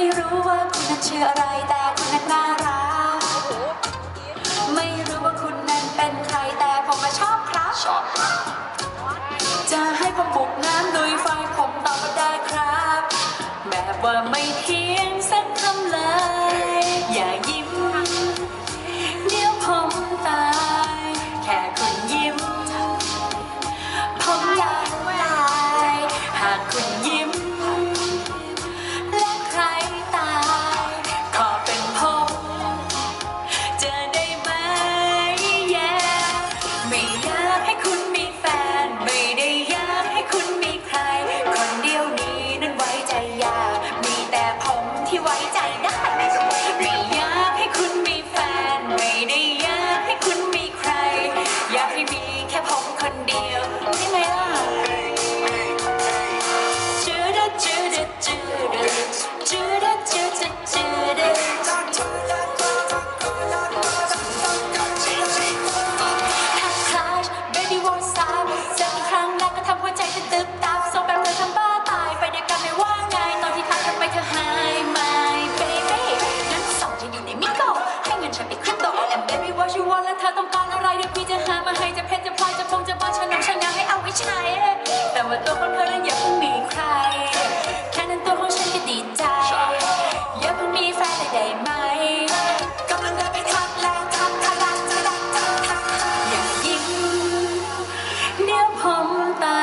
ไม่รู้ว่าคุณนั้นชื่ออะไรแต่คุณนั้นน่ารัก ไม่รู้ว่าคุณนั้นเป็นใครแต่ผมมาชอบครับ ชอบจะให้ผมบุกน้ำโดยไฟผมตอบได้ครับ แบบว่าไม่เที่ยง ที่ไว้ใจ อนแล้วเธอต้องการอะไรเดี๋ยวพี่จะหามาให้จะเพชรจะพลอยจะพงจะบอฉันนำฉันะให้เอาไว้ใช้ แต่ว่าตัวของเธอนั้นอย่าเพิ่งมีใคร แค่นั้นตัวของฉันก็ดีใจ อย่าเพิ่งมีแฟนเได้ไหมกำลังเดินไปทักแล้วทักทักทักทักทักทักอย่ายิ้มเดี๋ยผมตา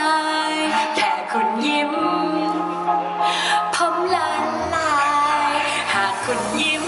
ย แค่คุณยิ้ม ผมละลาย หากคุณยิ้ม